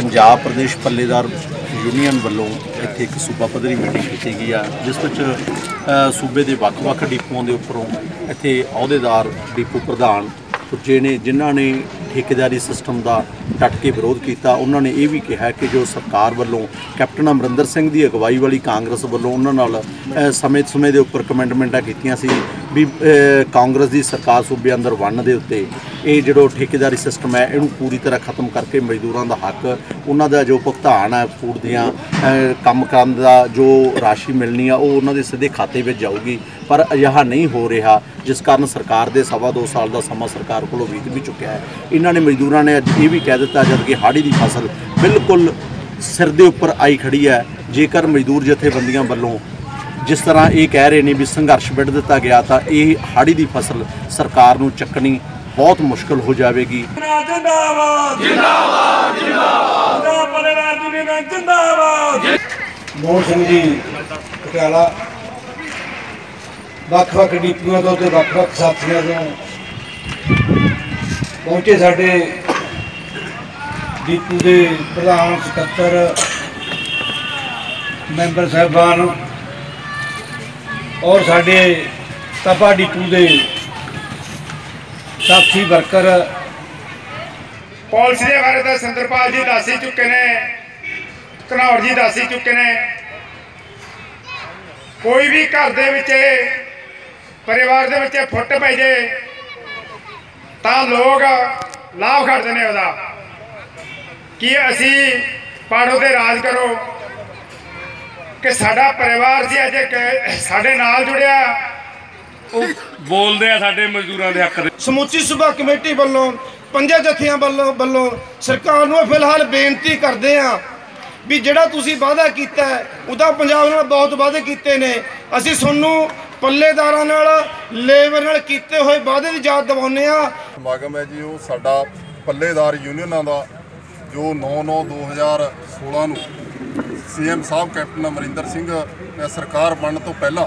Punjab Pradesh ਪੱਲੇਦਾਰ union ਵੱਲੋਂ ਇੱਥੇ ਇੱਕ ਸੂਬਾ ਪੱਧਰੀ ਮੀਟਿੰਗ ਕੀਤੀ ਗਈ ਆ, ਜਿਸ ਵਿੱਚ ਸੂਬੇ ਦੇ ਵੱਖ-ਵੱਖ ਡਿਪੂਆਂ ਦੇ ਉੱਪਰੋਂ ਇੱਥੇ ਅਹੁਦੇਦਾਰ ਡਿਪੂ ਪ੍ਰਧਾਨ ਪੁੱਜੇ ਨੇ, ਜਿਨ੍ਹਾਂ ਨੇ ਠੇਕੇਦਾਰੀ ਸਿਸਟਮ ਦਾ ਡਟ ਕੇ ਵਿਰੋਧ ਕੀਤਾ। ਉਹਨਾਂ ਨੇ ਇਹ ਵੀ ਕਿਹਾ ਕਿ ਜੋ ਸਰਕਾਰ ਵੱਲੋਂ ਕੈਪਟਨ ਅਮਰਿੰਦਰ ਸਿੰਘ ਦੀ ਅਗਵਾਈ ਵਾਲੀ ਕਾਂਗਰਸ ਵੱਲੋਂ ਉਹਨਾਂ ਨਾਲ ਸਮੇਂ-ਸਮੇਂ ਦੇ ਉੱਪਰ ਕਮੈਂਟਮੈਂਟਾਂ ਕੀਤੀਆਂ ਸੀ ਵੀ ਕਾਂਗਰਸ ਦੀ ਸਰਕਾਰ ਸੂਬੇ ਅੰਦਰ ਵੰਨ ਦੇ ਉੱਤੇ ਇਹ ਜਿਹੜਾ ਠੇਕੇਦਾਰੀ ਸਿਸਟਮ ਹੈ, ਇਹਨੂੰ ਪੂਰੀ ਤਰ੍ਹਾਂ ਖਤਮ ਕਰਕੇ ਮਜ਼ਦੂਰਾਂ ਦਾ ਹੱਕ, ਉਹਨਾਂ ਦਾ ਜੋ ਭੁਗਤਾਨ ਹੈ, ਫੂਡ ਦੀਆਂ ਕੰਮ ਕਰਨ ਦਾ ਜੋ ਰਾਸ਼ੀ ਮਿਲਣੀ ਆ, ਉਹ ਉਹਨਾਂ ਦੇ ਸਿੱਧੇ ਖਾਤੇ ਵਿੱਚ ਜਾਊਗੀ। ਪਰ ਅਜਿਹਾ ਨਹੀਂ ਹੋ ਰਿਹਾ, ਜਿਸ ਕਾਰਨ ਸਰਕਾਰ ਦੇ ਸਵਾ ਦੋ ਸਾਲ ਦਾ ਸਮਾਂ ਸਰਕਾਰ ਕੋਲੋਂ ਬੀਤ ਵੀ ਚੁੱਕਿਆ ਹੈ। ਇਹਨਾਂ ਨੇ ਮਜ਼ਦੂਰਾਂ ਨੇ ਅੱਜ ਇਹ ਵੀ ਕਹਿ ਦਿੱਤਾ, ਜਦ ਕਿ ਹਾੜੀ ਦੀ ਫਸਲ ਬਿਲਕੁਲ ਸਿਰ ਦੇ ਉੱਪਰ ਆਈ ਖੜੀ ਹੈ। ਜੇਕਰ ਮਜ਼ਦੂਰ ਜਥੇਬੰਦੀਆਂ ਵੱਲੋਂ ਜਿਸ ਤਰ੍ਹਾਂ ਇਹ ਕਹਿ ਰਹੇ ਨੇ ਵੀ ਸੰਘਰਸ਼ ਵਿੱਢ ਦਿੱਤਾ ਗਿਆ ਤਾਂ ਇਹ ਹਾੜੀ ਦੀ ਫਸਲ ਸਰਕਾਰ ਨੂੰ ਚੱਕਣੀ ਬਹੁਤ ਮੁਸ਼ਕਲ ਹੋ ਜਾਵੇਗੀ। ਜਿੰਦਾਬਾਦ! ਜਿੰਦਾਬਾਦ! ਜਿੰਦਾਬਾਦ ਪੰਜਾਬ ਪਰਿਵਾਰ ਦੀ ਨੀਂਹ ਜਿੰਦਾਬਾਦ ਮੋਹਨ ਸਿੰਘ ਜੀ ਪਟਿਆਲਾ। ਵੱਖ-ਵੱਖ ਡੀਪੀਆਂ ਤੋਂ ਤੇ ਵੱਖ-ਵੱਖ ਸਾਥੀਆਂ ਤੋਂ ਪਹੁੰਚੇ ਸਾਡੇ ਡੀਪੂ ਦੇ ਪ੍ਰਧਾਨ ਸਕੱਤਰ ਮੈਂਬਰ ਸਾਹਿਬਾਨ। ਔਰ ਸਾਡੇ ਤਪਾ ਡੀਪੂ ਦੇ ਸਾਥੀ ਵਰਕਰ ਪਾਲਿਸੀ ਦੇ ਬਾਰੇ ਤਾਂ ਸੰਦਰਪਾਲ ਜੀ ਦੱਸ ਹੀ ਚੁੱਕੇ ਨੇ, ਘਨੌਰ ਜੀ ਦੱਸ ਹੀ ਚੁੱਕੇ ਨੇ। ਕੋਈ ਵੀ ਘਰ ਦੇ ਵਿੱਚ, ਪਰਿਵਾਰ ਦੇ ਵਿੱਚ ਫੁੱਟ ਪੈ ਜੇ, ਤਾਂ ਲੋਕ ਲਾਭ ਖੜਦੇ ਨੇ ਉਹਦਾ। ਕਿ ਅਸੀਂ ਪਾੜੋ ਤੇ ਰਾਜ ਕਰੋ ਕਿ ਸਾਡਾ ਪਰਿਵਾਰ ਸੀ ਅਜੇ ਕਿ ਸਾਡੇ ਨਾਲ ਜੁੜਿਆ ਉਹ ਬੋਲਦੇ ਆ ਸਾਡੇ ਮਜ਼ਦੂਰਾਂ ਦੇ ਹੱਕ ਦੇ। ਸਮੁੱਚੀ ਸੂਬਾ ਕਮੇਟੀ ਵੱਲੋਂ ਪੰਜਾਂ ਜਥਿਆਂ ਵੱਲੋਂ ਵੱਲੋਂ ਸਰਕਾਰ ਨੂੰ ਫਿਲਹਾਲ ਬੇਨਤੀ ਕਰਦੇ ਆ ਵੀ ਜਿਹੜਾ ਤੁਸੀਂ ਵਾਅਦਾ ਕੀਤਾ ਉਹਦਾ ਪੰਜਾਬ ਨਾਲ ਬਹੁਤ ਵਾਅਦੇ ਕੀਤੇ ਨੇ। ਅਸੀਂ ਤੁਹਾਨੂੰ ਪੱਲੇਦਾਰਾਂ ਨਾਲ ਲੇਬਰ ਨਾਲ ਕੀਤੇ ਹੋਏ ਵਾਅਦੇ ਦੀ ਯਾਦ ਦਿਵਾਉਂਦੇ ਆ ਸਮਾਗਮ ਹੈ ਜੀ ਉਹ ਸਾਡਾ ਪੱਲੇਦਾਰ ਯੂਨੀਅਨਾਂ ਦਾ ਜੋ 9/9/2016 ਨੂੰ ਸੀਐਮ ਸਾਹਿਬ, ਕੈਪਟਨ ਅਮਰਿੰਦਰ ਸਿੰਘ ਸਰਕਾਰ ਬਣਨ ਤੋਂ ਪਹਿਲਾਂ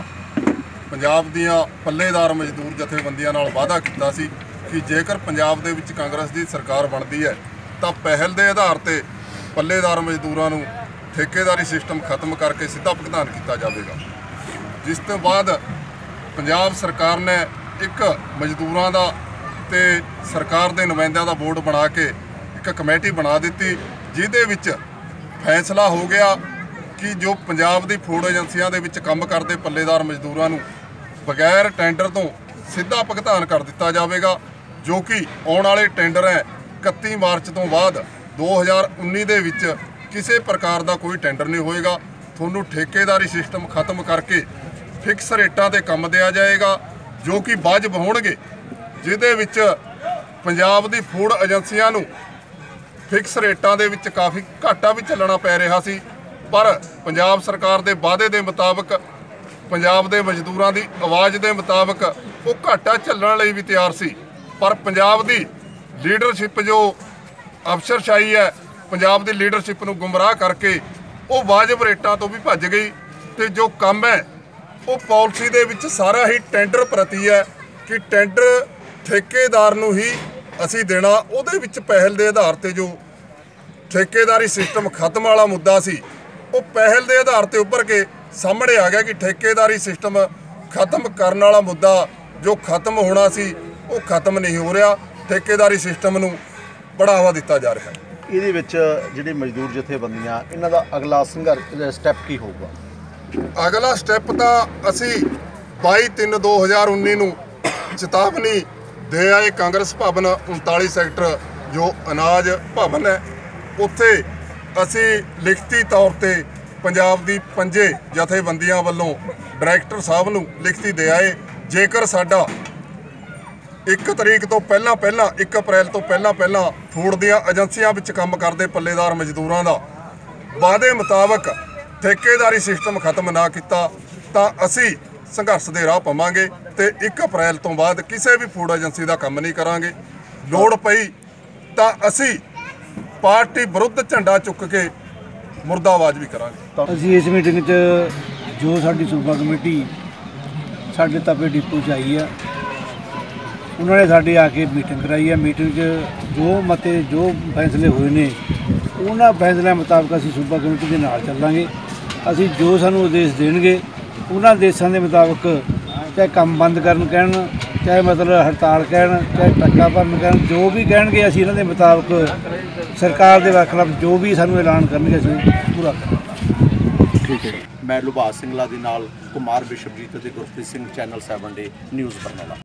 ਪੰਜਾਬ ਦੀਆਂ ਪੱਲੇਦਾਰ ਮਜ਼ਦੂਰ ਜਥੇਬੰਦੀਆਂ ਨਾਲ ਵਾਅਦਾ ਕੀਤਾ ਸੀ ਕਿ ਜੇਕਰ ਪੰਜਾਬ ਦੇ ਵਿੱਚ ਕਾਂਗਰਸ ਦੀ ਸਰਕਾਰ ਬਣਦੀ ਹੈ, ਤਾਂ ਪਹਿਲ ਦੇ ਆਧਾਰ ਤੇ ਪੱਲੇਦਾਰ ਮਜ਼ਦੂਰਾਂ ਨੂੰ ਠੇਕੇਦਾਰੀ ਸਿਸਟਮ ਖਤਮ ਕਰਕੇ ਸਿੱਧਾ ਭੁਗਤਾਨ ਕੀਤਾ ਜਾਵੇਗਾ। ਜਿਸ ਤੋਂ ਬਾਅਦ ਪੰਜਾਬ ਸਰਕਾਰ ਨੇ ਇੱਕ ਮਜ਼ਦੂਰਾਂ ਦਾ ਤੇ ਸਰਕਾਰ ਦੇ ਨੁਮਾਇੰਦਿਆਂ ਦਾ ਬੋਰਡ ਬਣਾ ਕੇ ਇੱਕ ਕਮੇਟੀ ਬਣਾ ਦਿੱਤੀ, ਜਿਹਦੇ ਵਿੱਚ ਫੈਸਲਾ ਹੋ ਗਿਆ ਕਿ ਜੋ ਪੰਜਾਬ ਦੀ ਫੂਡ ਏਜੰਸੀਆਂ ਦੇ ਵਿੱਚ ਕੰਮ ਕਰਦੇ ਪੱਲੇਦਾਰ ਮਜ਼ਦੂਰਾਂ ਨੂੰ ਬਗੈਰ ਟੈਂਡਰ ਤੋਂ ਸਿੱਧਾ ਭੁਗਤਾਨ ਕਰ ਦਿੱਤਾ ਜਾਵੇਗਾ, ਜੋ ਕਿ ਆਉਣ ਵਾਲੇ ਟੈਂਡਰ ਹੈ 31 ਮਾਰਚ ਤੋਂ ਬਾਅਦ 2019 ਦੇ ਵਿੱਚ ਕਿਸੇ ਪ੍ਰਕਾਰ ਦਾ ਕੋਈ ਟੈਂਡਰ ਨਹੀਂ ਹੋਏਗਾ। ਤੁਹਾਨੂੰ ਠੇਕੇਦਾਰੀ ਸਿਸਟਮ ਖਤਮ ਕਰਕੇ ਫਿਕਸ ਰੇਟਾਂ ਤੇ ਕੰਮ ਦਿਆ ਜਾਏਗਾ, ਜੋ ਕਿ ਵਾਜਬ ਹੋਣਗੇ, ਜਿਹਦੇ ਵਿੱਚ ਪੰਜਾਬ ਦੀ ਫੂਡ ਏਜੰਸੀਆਂ ਨੂੰ ਫਿਕਸ ਰੇਟਾਂ ਦੇ ਵਿੱਚ ਕਾਫੀ ਘਾਟਾ ਵੀ ਚੱਲਣਾ ਪੈ ਰਿਹਾ ਸੀ। ਪਰ ਪੰਜਾਬ ਸਰਕਾਰ ਦੇ ਵਾਅਦੇ ਦੇ ਮੁਤਾਬਕ, ਪੰਜਾਬ ਦੇ ਮਜ਼ਦੂਰਾਂ ਦੀ ਆਵਾਜ਼ ਦੇ ਮੁਤਾਬਕ ਉਹ ਘਾਟਾ ਝੱਲਣ ਲਈ ਵੀ ਤਿਆਰ ਸੀ। ਪਰ ਪੰਜਾਬ ਦੀ ਲੀਡਰਸ਼ਿਪ ਜੋ ਅਫਸਰਸ਼ਾਹੀ ਹੈ, ਪੰਜਾਬ ਦੀ ਲੀਡਰਸ਼ਿਪ ਨੂੰ ਗੁੰਮਰਾਹ ਕਰਕੇ ਉਹ ਵਾਜਬ ਰੇਟਾਂ ਤੋਂ ਵੀ ਭੱਜ ਗਈ ਤੇ ਜੋ ਕੰਮ ਹੈ, ਉਹ ਪਾਲਿਸੀ ਦੇ ਵਿੱਚ ਸਾਰਾ ਹੀ ਟੈਂਡਰ ਪ੍ਰਤੀ ਹੈ ਕਿ ਟੈਂਡਰ ਠੇਕੇਦਾਰ ਨੂੰ ਹੀ ਅਸੀਂ ਦੇਣਾ। ਉਹਦੇ ਵਿੱਚ ਪਹਿਲ ਦੇ ਆਧਾਰ ਤੇ ਜੋ ਠੇਕੇਦਾਰੀ ਸਿਸਟਮ ਖਤਮ ਵਾਲਾ ਮੁੱਦਾ ਸੀ ਉਹ ਪਹਿਲ ਦੇ ਆਧਾਰ ਤੇ ਉੱਭਰ ਕੇ ਸਾਹਮਣੇ ਆ ਗਿਆ ਕਿ ਠੇਕੇਦਾਰੀ ਸਿਸਟਮ ਖਤਮ ਕਰਨ ਵਾਲਾ ਮੁੱਦਾ ਜੋ ਖਤਮ ਹੋਣਾ ਸੀ ਉਹ ਖਤਮ ਨਹੀਂ ਹੋ ਰਿਹਾ। ਠੇਕੇਦਾਰੀ ਸਿਸਟਮ ਨੂੰ ਬੜਾਵਾ ਦਿੱਤਾ ਜਾ ਰਿਹਾ ਹੈ। ਇਹਦੇ ਵਿੱਚ ਜਿਹੜੇ ਮਜ਼ਦੂਰ ਜਥੇਬੰਦੀਆਂ ਇਹਨਾਂ ਦਾ ਅਗਲਾ ਸੰਘਰਸ਼ ਸਟੈਪ ਕੀ ਹੋਊਗਾ? ਅਗਲਾ ਸਟੈਪ ਤਾਂ ਅਸੀਂ 22/3/2019 ਨੂੰ ਚੇਤਾਵਨੀ ਦੇ ਆਏ ਕਾਂਗਰਸ ਭਵਨ 39 ਸੈਕਟਰ ਜੋ ਅਨਾਜ ਭਵਨ ਹੈ ਉੱਥੇ ਅਸੀਂ ਲਿਖਤੀ ਤੌਰ ਤੇ ਪੰਜਾਬ ਦੀ ਪੰਜੇ ਜਥੇਬੰਦੀਆਂ ਵੱਲੋਂ ਡਾਇਰੈਕਟਰ ਸਾਹਿਬ ਨੂੰ ਲਿਖਤੀ ਦੇ ਆਏ। ਜੇਕਰ ਸਾਡਾ 1 ਤਰੀਕ ਤੋਂ ਪਹਿਲਾਂ ਪਹਿਲਾਂ 1 ਅਪ੍ਰੈਲ ਤੋਂ ਪਹਿਲਾਂ ਪਹਿਲਾਂ ਫੂਡ ਦੀਆਂ ਏਜੰਸੀਆਂ ਵਿੱਚ ਕੰਮ ਕਰਦੇ ਪੱਲੇਦਾਰ ਮਜ਼ਦੂਰਾਂ ਦਾ ਵਾਅਦੇ ਮੁਤਾਬਕ ਠੇਕੇਦਾਰੀ ਸਿਸਟਮ ਖਤਮ ਨਾ ਕੀਤਾ, ਤਾਂ ਅਸੀਂ ਸੰਘਰਸ਼ ਦੇ ਰਾਹ ਪਵਾਂਗੇ ਤੇ 1 ਅਪ੍ਰੈਲ ਤੋਂ ਬਾਅਦ ਕਿਸੇ ਵੀ ਫੂਡ ਏਜੰਸੀ ਦਾ ਕੰਮ ਨਹੀਂ ਕਰਾਂਗੇ। ਲੋੜ ਪਈ ਤਾਂ ਅਸੀਂ ਪਾਰਟੀ ਵਿਰੁੱਧ ਝੰਡਾ ਚੁੱਕ ਕੇ ਮੁਰਦਾਬਾਜ਼ ਵੀ ਕਰਾਂਗੇ। ਅਸੀਂ ਇਸ ਮੀਟਿੰਗ 'ਚ ਜੋ ਸਾਡੀ ਸੂਬਾ ਕਮੇਟੀ ਸਾਡੇ ਤਪੇ ਡਿਪੂ 'ਚ ਆਈ ਆ, ਉਹਨਾਂ ਨੇ ਸਾਡੇ ਆ ਕੇ ਮੀਟਿੰਗ ਕਰਾਈ ਆ। ਮੀਟਿੰਗ 'ਚ ਜੋ ਮਤੇ, ਜੋ ਫੈਸਲੇ ਹੋਏ ਨੇ, ਉਹਨਾਂ ਫੈਸਲਿਆਂ ਮੁਤਾਬਕ ਅਸੀਂ ਸੂਬਾ ਕਮੇਟੀ ਦੇ ਨਾਲ ਚੱਲਾਂਗੇ। ਅਸੀਂ ਜੋ ਸਾਨੂੰ ਆਦੇਸ਼ ਦੇਣਗੇ, ਉਹਨਾਂ ਆਦੇਸ਼ਾਂ ਦੇ ਮੁਤਾਬਕ ਚਾਹੇ ਕੰਮ ਬੰਦ ਕਰਨ ਕਹਿਣ, ਚਾਹੇ ਮਤਲਬ ਹੜਤਾਲ ਕਹਿਣ, ਚਾਹੇ ਟੱਕਾ ਭਰਨ ਕਹਿਣ, ਜੋ ਵੀ ਕਹਿਣਗੇ ਅਸੀਂ ਇਹਨਾਂ ਦੇ ਮੁਤਾਬਕ ਸਰਕਾਰ ਦੇ ਖਿਲਾਫ ਜੋ ਵੀ ਸਾਨੂੰ ਐਲਾਨ ਕਰਨਗੇ, ਅਸੀਂ ਪੂਰਾ ਕਰਾਂਗੇ। ਠੀਕ ਹੈ ਮੈਂ ਲੁਭਾਸ ਸਿੰਘਲਾ ਦੇ ਨਾਲ ਕੁਮਾਰ ਬਿਸ਼ਪਜੀਤ ਅਤੇ Gurpreet Singh, channel 7 day news Barnala.